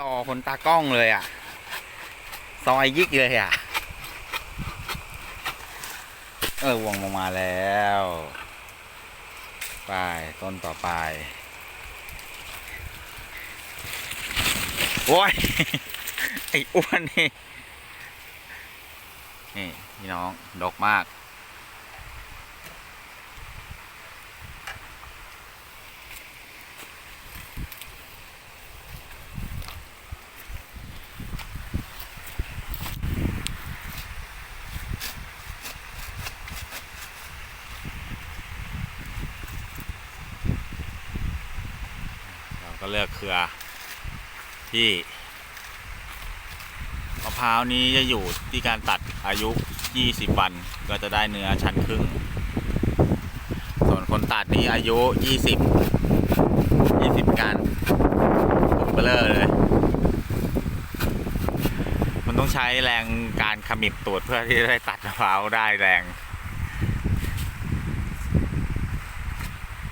รอคนตากล้องเลยอะ ซอยยิกเลยอะ เออวงลงมาแล้ว ไป ต้นต่อไป โอ้ย ไอ้อ้วนนี่ นี่ พี่น้อง ดกมาก ก็เลือกเครือที่มะพร้าวนี้จะอยู่ที่การตัดอายุ 20 วัน ก็จะได้เนื้อชั้นครึ่ง ส่วนคนตัดนี่อายุ 20 20 กันเบลอเลย มันต้องใช้แรงการขมิบตูดเพื่อที่จะได้ตัดมะพร้าวได้แรง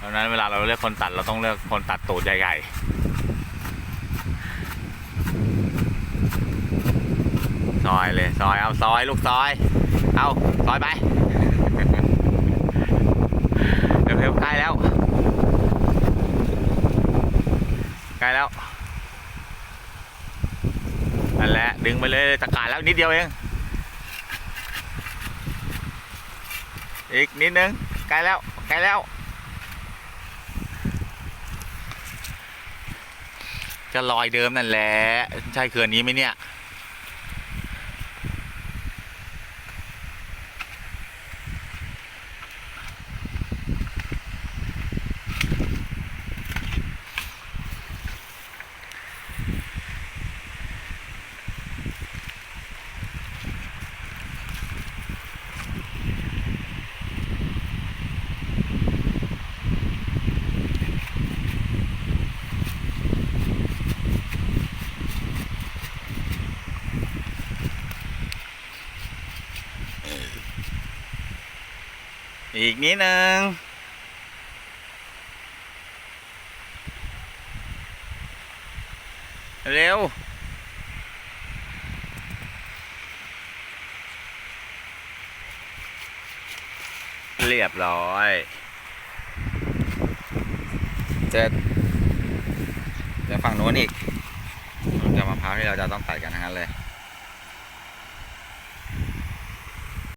เพราะนั้นเวลาเราเลือกคนตัดเราต้องเลือกคนตัดตูดใหญ่ๆซอยเลยซอยเอาซอยลูกซอย เอาซอยไปเดี๋ยวเพลใกล้แล้วใกล้แล้วนั่นแหละดึงไปเลยตะการแล้วนิดเดียวเองอีกนิดนึงใกล้แล้วใกล้แล้ว จะลอยเดิมนั่นแหละ ใช่เขื่อนนี้ไหมเนี่ย อีกนิดนึงเร็ว เรียบร้อยเสร็จเดี๋ยวฝั่งโน้นอีกจะมะพร้าวที่เราจะต้องตัดกันทั้งนั้นเลย